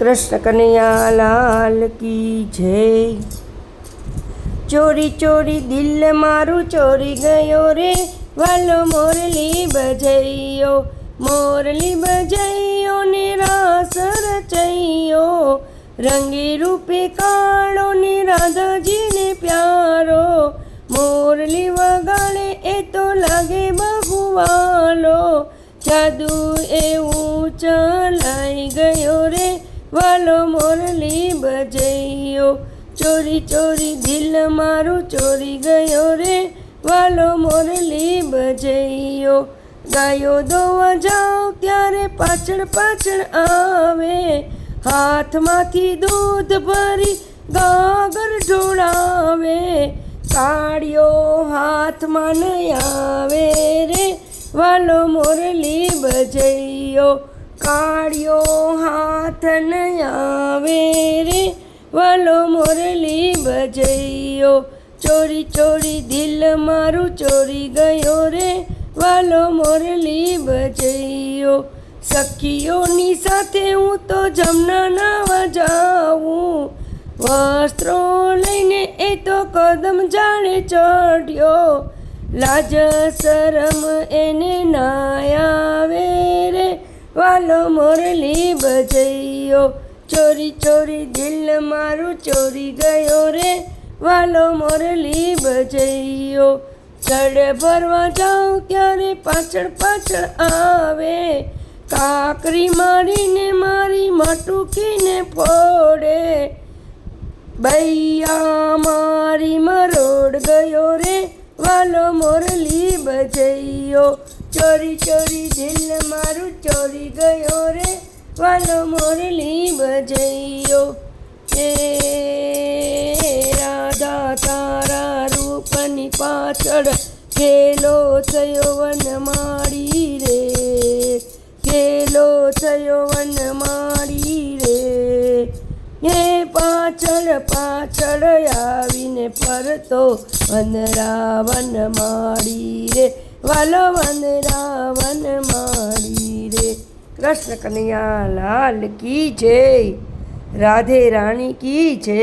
કૃષ્ણ કનૈયા લાલ કી જય. ચોરી ચોરી દિલ મારું ચોરી ગયો રે, વાલો મોરલી બજૈયો મોરલી બજૈયો ને રાસ રચૈયો. રંગી રૂપે કાળો ને રાધાજીને પ્યારો, મોરલી વગાડે એ તો લાગે બહુવાલો જાદુ એવું ચલાઈ ગયો રે વાલો મોરલી બજૈયો. ચોરી ચોરી, દિલ મારું ચોરી ગયો રે. વાલો મોરલી બજૈયો. ગાયો દોવા જાઓ ત્યારે પાછળ પાછળ આવે. હાથમાંથી દૂધ ભરી ગાગર ઢોળાવે. કાળિયો હાથમાં નહીં આવે રે. વાલો મોરલી બજૈયો. કાળિયો હાથ નહીં આવે રે. વાલો મોરલી બજૈયો. ચોરી ચોરી દિલ મારું ચોરી ગયો રે. વાલો મોરલી બજૈયો. સખીઓની સાથે હું તો જમના નાવા જાઉં. વસ્ત્રો લઈને એ તો કદમ જાણે ચઢ્યો. લાજ શરમ એને ના રે વાલો મોરલી બજૈયો. ચોરી ચોરી, દિલ મારું ચોરી ગયો રે. વાલો મોરલી બજૈયો. ચડે ભરવા જાઉં ત્યારે પાછળ પાછળ આવે? કાકરી મારીને મારી મટુકીને ફોડે. બૈયા મારી મરોડ ગયો રે. વાલો મોરલી બજૈયો. ચોરી ચોરી, દિલ મારું ગયો રે, વાલો મોરલી બજૈયો. એ રાધા તારા રૂપની પાછળ ખેલો થયો વન મારી રે. ખેલો થયો વન મારી રે. એ પાછળ પાછળ આવીને ફરતો વન રાવન મારી રે. વાલો વન રાવન રે કૃષ્ણ કનૈયા લાલ કી જય રાધે રાણી કી જય.